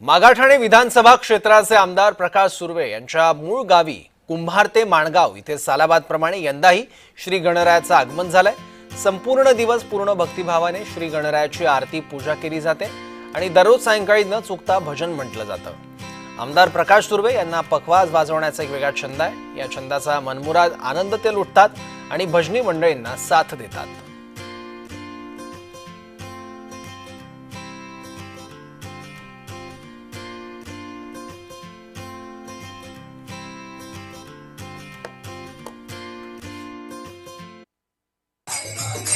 मागाठाणे विधानसभा क्षेत्राचे आमदार प्रकाश सुर्वे यांच्या मूळ गावी कुंभार ते माणगाव इथे सालाबादप्रमाणे यंदाही श्री गणरायाचं आगमन झालंय. संपूर्ण दिवस पूर्ण भक्तिभावाने श्री गणरायाची आरती पूजा केली जाते आणि दररोज सायंकाळी न चुकता भजन म्हटलं जातं. आमदार प्रकाश सुर्वे यांना पखवाज वाजवण्याचा एक वेगळा छंद आहे. या छंदाचा मनमुराद आनंद ते लुटतात आणि भजनी मंडळींना साथ देतात. Thank you.